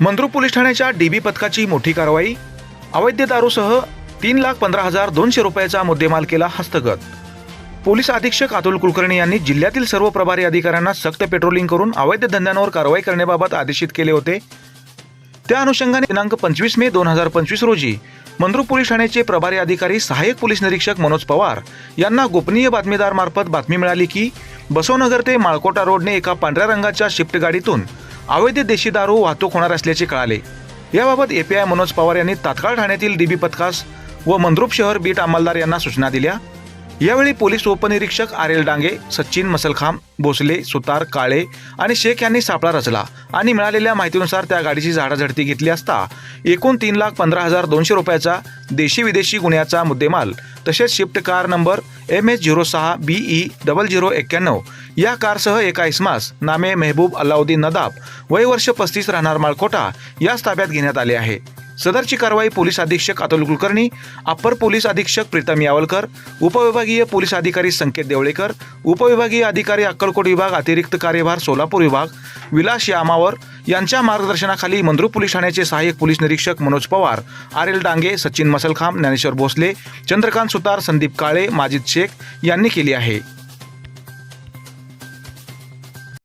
मंद्रू police ठाण्याच्या dB पथकाची मोठी कारवाई. अवैध दारूसह तीन लाख पंधरा हजार दोनशे रुपयाचा मुद्देमाल केला हस्तगत. पोलीस अधीक्षक अतुल कुलकर्णी यांनी जिल्ह्यातील सर्व प्रभारी अधिकाऱ्यांना सक्त पेट्रोलिंग करून अवैध धंद्यांवर कारवाई करण्याबाबत आदेशित केले होते. त्या अनुषंगाने दिनांक पंचवीस मे दोन हजार पंचवीस रोजी मंद्रुप पोलीस ठाण्याचे प्रभारी अधिकारी सहाय्यक पोलीस निरीक्षक मनोज पवार यांना गोपनीय बातमीदारमार्फत बातमी मिळाली की बसवनगर ते माळकोटा रोडने एका पांढऱ्या रंगाच्या शिफ्ट गाडीतून अवैध देशी दारू वाहतूक होणार असल्याचे कळाले. याबाबत एपीआय मनोज पवार यांनी तात्काळ ठाण्यातील डीबी पथकास व मंद्रुप शहर बीट अंमलदार यांना सूचना दिल्या. यावेळी पोलीस उपनिरीक्षक आर एल डांगे सचिन मसलखाम भोसले सुतार काळे आणि शेख यांनी सापळा रचला आणि मिळालेल्या माहितीनुसार त्या गाडीची झाडाझडती घेतली असता एकूण तीन लाख पंधरा हजार दोनशे रुपयाचा देशी विदेशी गुन्ह्याचा मुद्देमाल तसेच Swift car number M H zero सहा बी ई डबल झिरो एक्क्याण्णव या कारसह एका इस्मास नामे मेहबूब अल्लाउद्दीन नदाब वय वर्ष पस्तीस राहणार माळकोटा याच ताब्यात घेण्यात आले आहे. सदरची कारवाई पोलीस अधीक्षक अतुल कुलकर्णी अप्पर पोलीस अधीक्षक प्रीतम यावलकर उपविभागीय पोलीस अधिकारी संकेत देवळेकर उपविभागीय अधिकारी अक्कलकोट विभाग अतिरिक्त कार्यभार सोलापूर विभाग विलास यामावर यांच्या मार्गदर्शनाखाली मंद्रुप पोलीस ठाण्याचे सहाय्यक पोलीस निरीक्षक मनोज पवार आर एल डांगे सचिन मसलखाम ज्ञानेश्वर भोसले चंद्रकांत सुतार संदीप काळे माजिद शेख यांनी केली आहे.